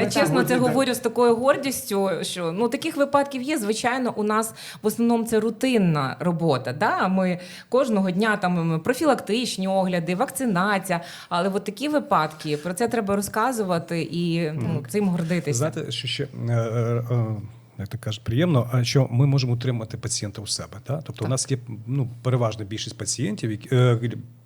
Я чесно це говорю з такою гордістю, що ну таких випадків є. Звичайно, у нас в основному це рутинна робота. Да? Ми кожного дня там профілактичні огляди, вакцинація. Але от такі випадки про це треба розказувати і ну, цим гордитися. Знаєте, що ще е, е, е, як ти кажеш, приємно, а що ми можемо утримати пацієнта у себе. Да? Тобто, у нас є ну, переважна більшість пацієнтів, які, е,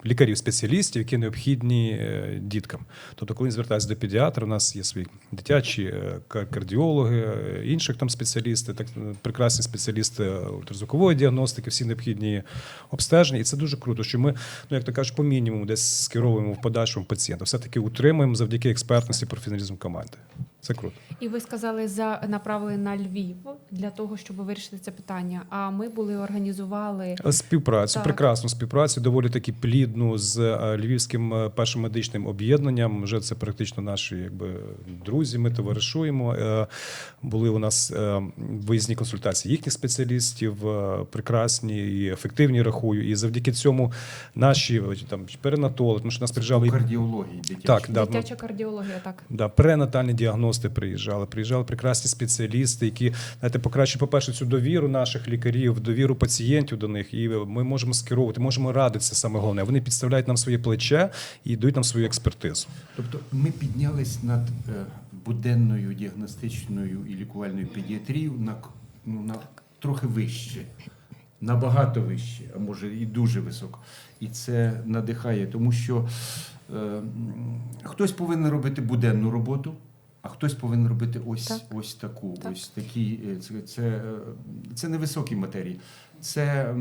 лікарів-спеціалістів, які необхідні е, діткам. Тобто, коли він звертається до педіатра, у нас є свої дитячі е, кардіологи, інших там спеціалісти, так прекрасні спеціалісти ультразвукової діагностики, всі необхідні обстеження. І це дуже круто, що ми, ну як то кажуть, по мінімуму десь скеровуємо в подальшому пацієнта. Все таки утримуємо завдяки експертності, професіоналізму команди. Це круто. І ви сказали за направили на Львів для того, щоб вирішити це питання. А ми були організували Співпрацю, Так. прекрасну співпрацю, доволі таки плідну з е, львівським е, першим медичним об'єднанням. Вже це практично наші якби друзі. Ми товаришуємо. Е, Були у нас виїзні консультації їхніх спеціалістів, прекрасні і ефективні рахую. І завдяки цьому наші там перинатологи, тому що нас приїжджали кардіології дитячі. так, да, ну, дитяча кардіологія. Так Да, пренатальні діагности приїжджали. Приїжджали прекрасні спеціалісти, які знаєте, покращують, по-перше, цю довіру наших лікарів, довіру пацієнтів до них. І ми можемо скеровувати, можемо радитися саме головне. Вони підставляють нам своє плече і дають нам свою експертизу. Тобто ми піднялись над е, буденною діагностичною і лікувальною педіатрією на, к- ну, на трохи вище, набагато вище, а може і дуже високо. І це надихає, тому що е, хтось повинен робити буденну роботу. А хтось повинен робити ось, Так. ось таку, Так. ось такі. е, Це, це, е, це не високі матерії, це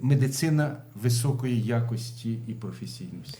медицина високої якості і професійності.